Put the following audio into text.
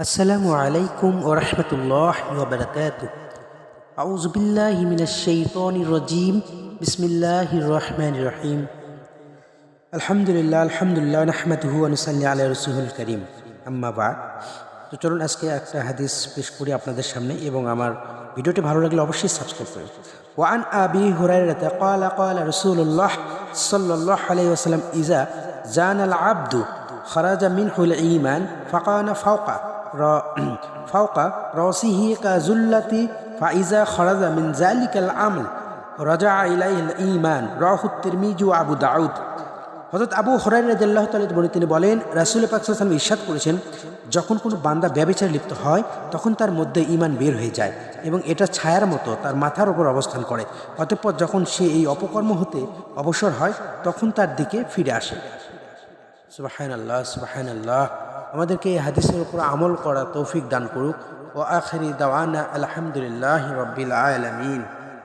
السلام عليكم ورحمة الله وبركاته أعوذ بالله من الشيطان الرجيم بسم الله الرحمن الرحيم الحمد لله الحمد لله نحمده ونصلي على رسوله الكريم أما بعد তো চলুন আজকে একটা হাদিস পেশ করি আপনাদের সামনে এবং আমার ভিডিওটি ভালো লাগলে অবশ্যই সাবস্ক্রাইব করুন وعن أبي هريرة قال قال رسول الله صلى الله عليه وسلم إذا زان العبد خرج منه الإيمان فقال فوق ফাউকা রসিহি কাজুল্লাতি ফাইজা খরাজা মিন জালিকাল আমল। রজা ইলাইল ইমান রহুত্তির মিজু আবু দাউদ। হজরত আবু হরাই রাজাল্লাহ তালিত বলে তিনি বলেন, রাসুল পাকসালাম ইস্বাদ করেছেন, যখন কোনো বান্দা ব্যবচার লিপ্ত হয়, তখন তার মধ্যে ইমান বের হয়ে যায় এবং এটা ছায়ার মতো তার মাথার ওপর অবস্থান করে। অতঃপর যখন সে এই অপকর্ম হতে অবসর হয়, তখন তার দিকে ফিরে আসে। সুবাহ আল্লাহ সুবাহান আল্লাহ আমাদেরকে এই হাদিসের উপর আমল করা তৌফিক দান করুক ও আখরি দাওয়ানা আলহামদুলিল্লাহ রব্বিল আলমিন